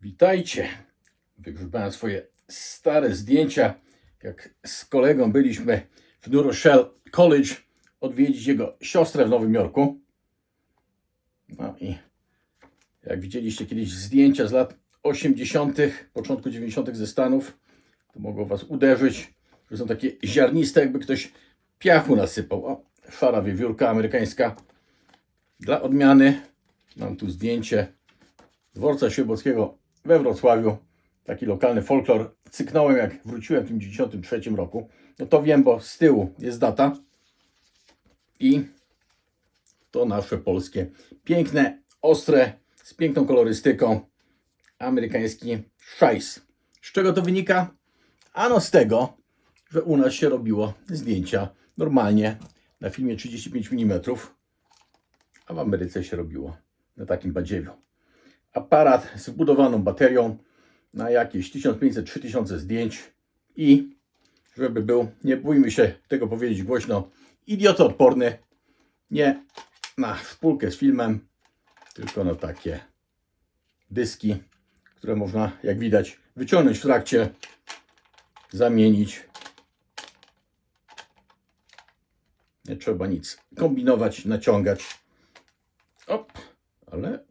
Witajcie. Wygrzebałem swoje stare zdjęcia. Jak z kolegą byliśmy w New Rochelle College odwiedzić jego siostrę w Nowym Jorku. No i jak widzieliście kiedyś zdjęcia z lat 80., początku 90. ze Stanów, to mogło Was uderzyć, że są takie ziarniste, jakby ktoś piachu nasypał. O, szara wiewiórka amerykańska. Dla odmiany mam tu zdjęcie dworca Świebockiego we Wrocławiu. Taki lokalny folklor. Cyknąłem jak wróciłem w tym 93 roku. No to wiem, bo z tyłu jest data. I to nasze polskie. Piękne, ostre, z piękną kolorystyką. Amerykański szajs. Z czego to wynika? Ano z tego, że u nas się robiło zdjęcia normalnie na filmie 35 mm, a w Ameryce się robiło na takim badziewiu aparat z wbudowaną baterią na jakieś 1500-3000 zdjęć i żeby był, nie bójmy się tego powiedzieć głośno, idiotoodporny, nie na szpulkę z filmem, tylko na takie dyski, które można, jak widać, wyciągnąć w trakcie, zamienić. Nie trzeba nic kombinować, naciągać. Op, ale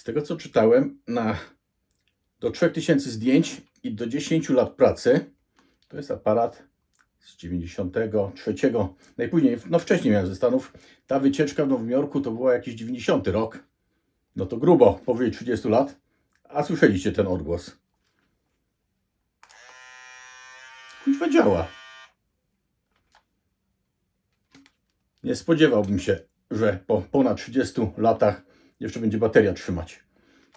z tego co czytałem, na do 3000 zdjęć i do 10 lat pracy to jest aparat z 93. Najpóźniej, no wcześniej miałem ze Stanów. Ta wycieczka w Nowym Jorku to było jakiś 90 rok. No to grubo, powyżej 30 lat. A słyszeliście ten odgłos. Kuźwa działa. Nie spodziewałbym się, że po ponad 30 latach jeszcze będzie bateria trzymać.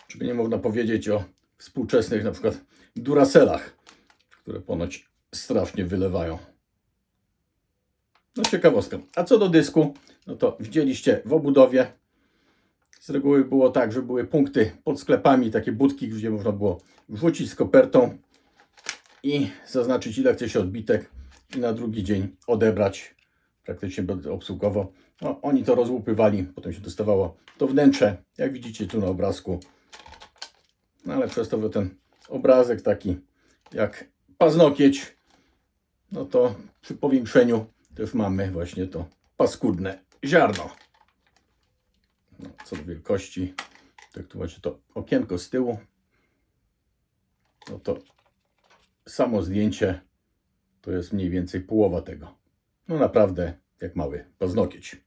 Żeby nie można powiedzieć o współczesnych na przykład Duracelach, które ponoć strasznie wylewają. No ciekawostka. A co do dysku, no to widzieliście w obudowie. Z reguły było tak, że były punkty pod sklepami, takie budki, gdzie można było wrzucić z kopertą i zaznaczyć ile chce się odbitek i na drugi dzień odebrać praktycznie obsługowo. No, oni to rozłupywali, potem się dostawało to wnętrze, jak widzicie tu na obrazku. No ale przez to, ten obrazek taki jak paznokieć, no to przy powiększeniu też mamy właśnie to paskudne ziarno. No, co do wielkości, tak tu macie to okienko z tyłu, no to samo zdjęcie to jest mniej więcej połowa tego. No naprawdę jak mały paznokieć.